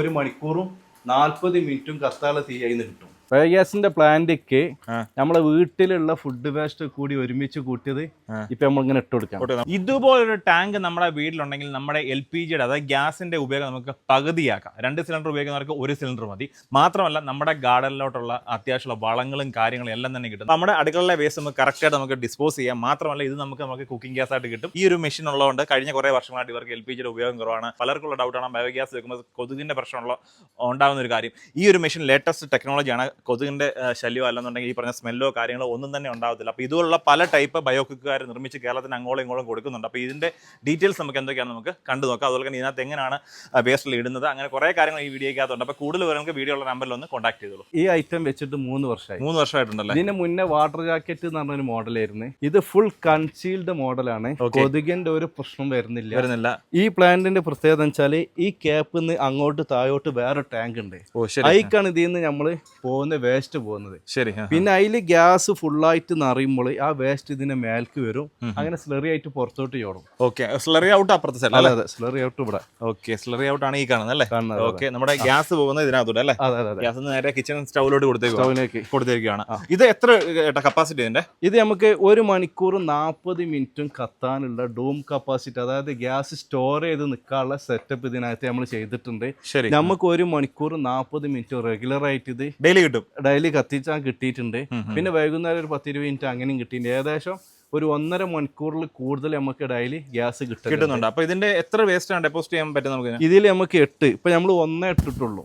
ഒരു മണിക്കൂറും നാൽപ്പത് മിനിറ്റും കത്താള തീ അതിന് കിട്ടും. ബയോഗ്യാസിന്റെ പ്ലാന്റിക്ക്. നമ്മളെ വീട്ടിലുള്ള ഫുഡ് വേസ്റ്റ് കൂടി ഒരുമിച്ച് കൂട്ടിയത് ഇപ്പൊ ഇപ്പൊ നമ്മളിങ്ങനെ ഇട്ട് കൊടുക്കാം. ഇതുപോലൊരു ടാങ്ക് നമ്മുടെ വീട്ടിലുണ്ടെങ്കിൽ നമ്മുടെ എൽ പി ജിയുടെ അതായത് ഗ്യാസിന്റെ ഉപയോഗം നമുക്ക് പകുതിയാക്കാം. രണ്ട് സിലിണ്ടർ ഉപയോഗിക്കുന്നവർക്ക് ഒരു സിലിണ്ടർ മതി. മാത്രമല്ല നമ്മുടെ ഗാർഡനിലോട്ടുള്ള അത്യാവശ്യമുള്ള വളങ്ങളും കാര്യങ്ങളും എല്ലാം തന്നെ കിട്ടും. നമ്മുടെ അടുക്കളയിലെ വേസ്റ്റ് നമുക്ക് കറക്റ്റായിട്ട് നമുക്ക് ഡിസ്പോസ് ചെയ്യാം. മാത്രമല്ല ഇത് നമുക്ക് നമുക്ക് കുക്കിംഗ് ഗ്യാസ് ആയിട്ട് കിട്ടും. ഈ ഒരു മെഷീൻ ഉള്ളതുകൊണ്ട് കഴിഞ്ഞ കുറേ വർഷങ്ങളായിട്ട് ഇവർക്ക് എൽ പി ജിയുടെ ഉപയോഗം കുറവാണ്. പലർക്കുള്ള ഡൗട്ടാണ് ബയോഗ്യാസ് വെക്കുമ്പോൾ കൊതുകിന്റെ പ്രശ്നമുള്ള ഉണ്ടാകുന്ന ഒരു കാര്യം. ഈ ഒരു മെഷീൻ ലേറ്റസ്റ്റ് ടെക്നോളജിയാണ് കൊതുകിന്റെ ആ, ശല്യമോ അല്ലെന്നുണ്ടെങ്കിൽ ഈ പറഞ്ഞ സ്മെല്ലോ കാര്യങ്ങളോ ഒന്നും തന്നെ ഉണ്ടാവത്തില്ല. അപ്പോൾ ഇതുപോലുള്ള പല ടൈപ്പ് ബയോകുക്കുകാർ നിർമ്മിച്ച് കേരളത്തിന് അങ്ങോളം ഇങ്ങോളം കൊടുക്കുന്നുണ്ട്. അപ്പോൾ ഇതിന്റെ ഡീറ്റെയിൽസ് നമുക്ക് എന്തൊക്കെയാണ് നമുക്ക് കണ്ടു നോക്കാം. അതുപോലെ തന്നെ ഇതിനകത്ത് എങ്ങനെയാണ് വേസ്റ്റിൽ ഇടുന്നത്? അങ്ങനെ കുറേ കാര്യങ്ങൾ ഈ വീഡിയോയ്ക്കകത്തുണ്ട്. അപ്പോൾ കൂടുതൽ വിവരങ്ങൾക്ക് വീഡിയോ ഉള്ള നമ്പറിൽ ഒന്ന് കോൺടാക്ട് ചെയ്തോളൂ. ഈ ഐറ്റം വെച്ചിട്ട് മൂന്ന് വർഷമായി. മൂന്ന് വർഷമായിട്ടുണ്ടല്ലോ? ഇതിന് മുന്നേ വാട്ടർ ജാക്കറ്റ് എന്ന് പറഞ്ഞൊരു മോഡലായിരുന്നു. ഇത് ഫുൾ കൺസീൽഡ് മോഡലാണ്. കൊതുകിന്റെ കൊതുകിന്റെ ഒരു പ്രശ്നം വരുന്നില്ല. വരുന്നില്ല. ഈ പ്ലാന്റിന്റെ പ്രത്യേകത വെച്ചാൽ ഈ ക്യാപ്പിൽ നിന്ന് അങ്ങോട്ട് താഴോട്ട് വേറെ ടാങ്ക് ഉണ്ട്. ഓ ശരി. അതിക്കാണ് ഇതിൽ നിന്ന് നമ്മൾ പോകുന്ന വേസ്റ്റ് പോകുന്നത്. ശരി പിന്നെ അതിൽ ഗ്യാസ് ഫുള്ളായിട്ട് നിറയുമ്പോൾ ആ വേസ്റ്റ് ഇതിന്റെ മേൽക്ക് വരും. അങ്ങനെ സ്ലറി ആയിട്ട് പുറത്തോട്ട് ചോടും. ഓക്കെ സ്ലറി ഔട്ട് അപ്പുറത്തെ സൈഡ് അതെ അല്ലേ? അതെ സ്ലറി ഔട്ട് ഇവിടെ. ഓക്കെ സ്ലറി ഔട്ട് ആണ് ഈ കാണുന്നത് അല്ലേ? ഓക്കെ നമ്മുടെ ഗ്യാസ് പോകുന്നത് ഇതിനകത്തൂടെ അല്ലേ? അതെ ഗ്യാസ് നേരെ കിച്ചൺ സ്റ്റൗവിലോട്ട് കൊടുത്തേക്ക് കൊടുത്തേക്കാണ് ഇത് എത്ര കപ്പാസിറ്റി ഇതിന്റെ? ഇത് നമുക്ക് ഒരു മണിക്കൂർ നാൽപ്പത് മിനിറ്റും കത്താനുള്ള ഡൂം കപ്പാസിറ്റി അതായത് ഗ്യാസ് സ്റ്റോർ ചെയ്ത് നിൽക്കാനുള്ള സെറ്റപ്പ് ഇതിനകത്ത് നമ്മൾ ചെയ്തിട്ടുണ്ട്. ശരി. നമുക്ക് ഒരു മണിക്കൂർ നാൽപ്പത് മിനിറ്റ് റെഗുലർ ആയിട്ട് ഇത് ഡെയിലി കിട്ടും ഡെയിലി കത്തിച്ചാൽ കിട്ടിയിട്ടുണ്ട്. പിന്നെ വൈകുന്നേരം ഒരു പത്തിരുപത് മിനിറ്റ് അങ്ങനെയും കിട്ടിയിട്ടുണ്ട്. ഏകദേശം ഒരു ഒന്നര മണിക്കൂറിൽ കൂടുതൽ നമുക്ക് ഡെയിലി ഗ്യാസ് കിട്ടും കിട്ടുന്നുണ്ട്. അപ്പൊ ഇതിന്റെ എത്ര വേസ്റ്റ് ആണ് ഡെപ്പോസിറ്റ് ചെയ്യാൻ പറ്റും നമുക്ക് ഇതിൽ നമുക്ക് എട്ട്. ഇപ്പൊ നമ്മൾ ഒന്നേ ഇട്ടിട്ടുള്ളൂ.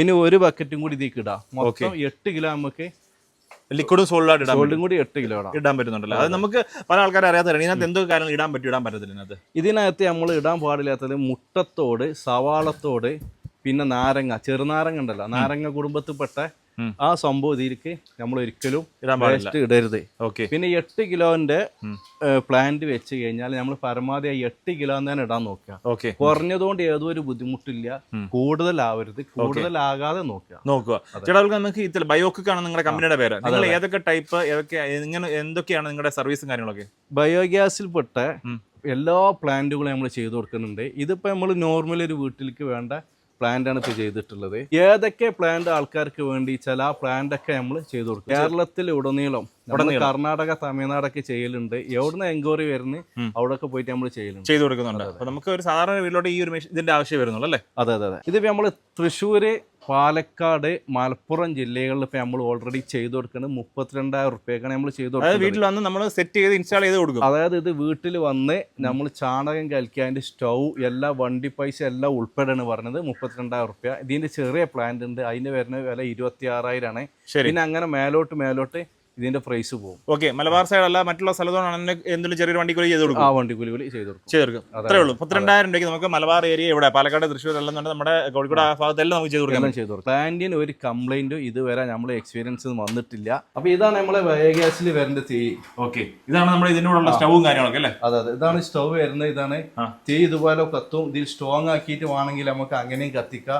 ഇനി ഒരു ബക്കറ്റും കൂടി ഇതിൽ ഇടാം. മൊത്തം എട്ട് കിലോ നമുക്ക് ലിക്വിഡും സോളിഡായിട്ട് ഇടാം സോൾഡും കൂടി എട്ട് കിലോ ഇടാം. ഇടാൻ പറ്റുന്നുണ്ടല്ലോ? അത് നമുക്ക് പല ആൾക്കാരും അറിയാത്ത ഇതിനകത്ത് എന്തൊക്കെ കാര്യങ്ങൾ ഇടാൻ പറ്റും ഇടാൻ പറ്റത്തില്ല ഇതിനകത്ത്? ഇതിനകത്ത് നമ്മൾ ഇടാൻ പാടില്ലാത്തത് മുട്ടത്തോട് സവാളത്തോട് പിന്നെ നാരങ്ങ ചെറുനാരങ്ങ ഉണ്ടല്ലോ. നാരങ്ങ കുടുംബത്തിൽപ്പെട്ട. ആ സംഭവം ഇതിലേക്ക് നമ്മൾ ഒരിക്കലും വേസ്റ്റ് ഇടരുത്. ഓക്കെ പിന്നെ എട്ട് കിലോന്റെ പ്ലാന്റ് വെച്ച് കഴിഞ്ഞാൽ നമ്മൾ പരമാവധി ആ എട്ട് കിലോ തന്നെ ഇടാൻ നോക്കുക. ഓക്കെ കുറഞ്ഞതുകൊണ്ട് ഏതോ ഒരു ബുദ്ധിമുട്ടില്ല. കൂടുതലാവരുത് കൂടുതലാകാതെ നോക്കുക. നോക്കുക. ചേട്ടാ നമുക്ക് ഇതിൽ ബയോക്ക് ആണ് നിങ്ങളുടെ കമ്പനിയുടെ പേര്. നിങ്ങൾ ഏതൊക്കെ ടൈപ്പ് ഏതൊക്കെ ഇങ്ങനെ എന്തൊക്കെയാണ് നിങ്ങളുടെ സർവീസും കാര്യങ്ങളൊക്കെ? ബയോഗ്യാസിൽപ്പെട്ട പെട്ട എല്ലാ പ്ലാന്റുകളും നമ്മൾ ചെയ്തു കൊടുക്കുന്നുണ്ട്. ഇതിപ്പോ നമ്മൾ നോർമൽ ഒരു വീട്ടിലേക്ക് വേണ്ട പ്ലാന്റ് ആണ് ഇപ്പോൾ ചെയ്തിട്ടുള്ളത്. ഏതൊക്കെ പ്ലാന്റ് ആൾക്കാർക്ക് വേണ്ടി ചില ആ പ്ലാന്റ് ഒക്കെ നമ്മൾ ചെയ്തു കൊടുക്കും. കേരളത്തിൽ ഉടനീളം കർണാടക തമിഴ്നാടൊക്കെ ചെയ്യലുണ്ട്. എവിടുന്ന് എൻക്വയറി വരുന്നത്. അവിടെയൊക്കെ പോയിട്ട് നമ്മൾ ചെയ്യലുണ്ട്. ചെയ്തു കൊടുക്കുന്നുണ്ട്. നമുക്ക് ഒരു സാധാരണ വീട്ടിലോട്ട് ഈ ഒരു ഇതിന്റെ ആവശ്യം വരുന്നുള്ളൂ അല്ലേ? അതെ അതെ അതെ. ഇതിപ്പോ നമ്മൾ തൃശ്ശൂര് പാലക്കാട് മലപ്പുറം ജില്ലകളിൽ ഇപ്പൊ നമ്മൾ ഓൾറെഡി ചെയ്തു കൊടുക്കുന്നത് മുപ്പത്തിരണ്ടായിരം റുപ്യക്കാണ് നമ്മൾ ചെയ്തു കൊടുക്കുന്നത്. വീട്ടിൽ വന്ന് നമ്മൾ സെറ്റ് ചെയ്ത് ഇൻസ്റ്റാൾ ചെയ്ത് കൊടുക്കും. അതായത് ഇത് വീട്ടിൽ വന്ന് നമ്മൾ ചാണകം കലക്കി അതിന്റെ സ്റ്റൗ എല്ലാ വണ്ടി പൈസ എല്ലാം ഉൾപ്പെടെയാണ് പറഞ്ഞത് മുപ്പത്തിരണ്ടായിരം റുപ്യ. ഇതിന്റെ ചെറിയ പ്ലാന്റ് ഉണ്ട് അതിന്റെ വരുന്ന വില ഇരുപത്തി ആറായിരമാണ് പിന്നെ അങ്ങനെ മേലോട്ട് മേലോട്ട് ഇതിന്റെ പ്രൈസ് പോകും ഓക്കെ മലബാർ സൈഡ് അല്ല മറ്റുള്ള സ്ഥലത്തോടാണ് എന്തെങ്കിലും ചെറിയൊരു വണ്ടിക്കൂലി ചെയ്ത് കൊടുക്കും? ആ വണ്ടി കൂലി കൂലി ചെയ്ത് കൊടുക്കും. ചെയ്ത് കൊടുക്കും അത്രേ ഉള്ളൂ. പന്ത്രണ്ടായിരം രൂപയ്ക്ക് നമുക്ക് മലബാർ ഏരിയ ഇവിടെ പാലക്കാട് തൃശ്ശൂർ എല്ലാം നമ്മുടെ കോഴിക്കോട് ആ ഭാഗത്തെല്ലാം നമുക്ക് ചെയ്ത് കൊടുക്കാം. ചെയ്ത് കൊടുക്കും. പ്ലാന്റിന് ഒരു കംപ്ലൈന്റും ഇതുവരെ നമ്മൾ എക്സ്പീരിയൻസ് വന്നിട്ടില്ല. അപ്പൊ ഇതാണ് നമ്മളെ ബയോഗ്യാസിൽ വരേണ്ട തീ. ഓക്കെ ഇതാണ് നമ്മുടെ ഇതിനോടുള്ള സ്റ്റൗവും സ്റ്റവും കാര്യങ്ങളൊക്കെ അല്ലേ? അതെ അതെ. ഇതാണ് സ്റ്റവ് വരുന്നത്. ഇതാണ് തീ ഇതുപോലെ കത്തും ഇതിൽ സ്ട്രോങ് ആക്കിയിട്ട് വേണമെങ്കിൽ നമുക്ക് അങ്ങനെയും കത്തിക്കാം.